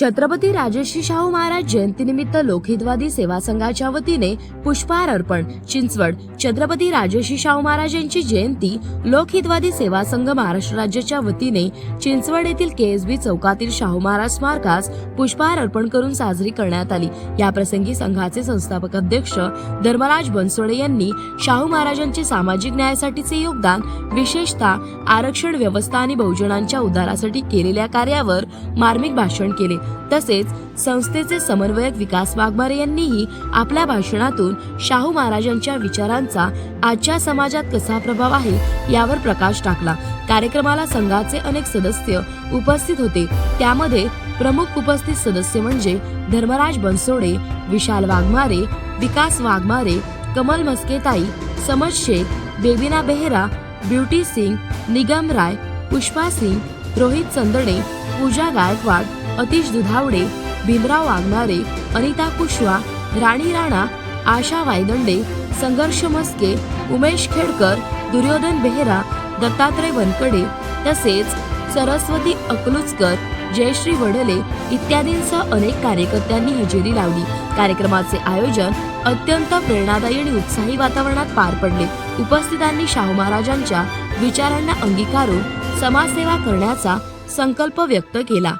छत्रपती राजर्षी शाहू महाराज जयंतीनिमित्त लोकहितवादी सेवा संघाच्या वतीने पुष्पहार अर्पण चिंचवड छत्रपती राजर्षी शाहू महाराज यांची जयंती लोकहितवादी सेवा संघ महाराष्ट्र राज्याच्या वतीने चिंचवड येथील केएसबी चौकातील शाहू महाराज स्मारकास पुष्पहार अर्पण करून साजरी करण्यात आली. या प्रसंगी संघाचे संस्थापक अध्यक्ष धर्मराज बनसोडे यांनी शाहू महाराजांचे सामाजिक न्यायासाठीचे योगदान विशेषतः आरक्षण व्यवस्था आणि बहुजनांच्या उद्धारासाठी केलेल्या कार्यावर मार्मिक भाषण केले. तसेच संस्थेचे समन्वयक विकास वाघमारे यांनीही आपल्या भाषणातून शाहू महाराजांच्या विचारांचा आजच्या समाजात कसा प्रभाव आहे यावर प्रकाश टाकला. कार्यक्रमाला संघाचे अनेक सदस्य उपस्थित होते. त्यामध्ये प्रमुख उपस्थित सदस्य म्हणजे धर्मराज बनसोडे विशाल वाघमारे विकास वाघमारे कमल मस्केताई समज शेख बेबिना बेहरा ब्युटी सिंग निगम राय पुष्पा सिंग रोहित चंदणे पूजा गायकवाड अतिश दुधावडे भीमराव वाघमारे अनिता कुशवा राणी राणा आशा वायदंडे संघर्ष मस्के उमेश खेडकर दुर्योधन बेहरा दत्तात्रय वनकडे तसेच सरस्वती अकलुचकर जयश्री वडले इत्यादींसह अनेक कार्यकर्त्यांनी हजेरी लावली. कार्यक्रमाचे आयोजन अत्यंत प्रेरणादायी आणि उत्साही वातावरणात पार पडले. उपस्थितांनी शाहू महाराजांच्या विचारांना अंगीकारून समाजसेवा करण्याचा संकल्प व्यक्त केला.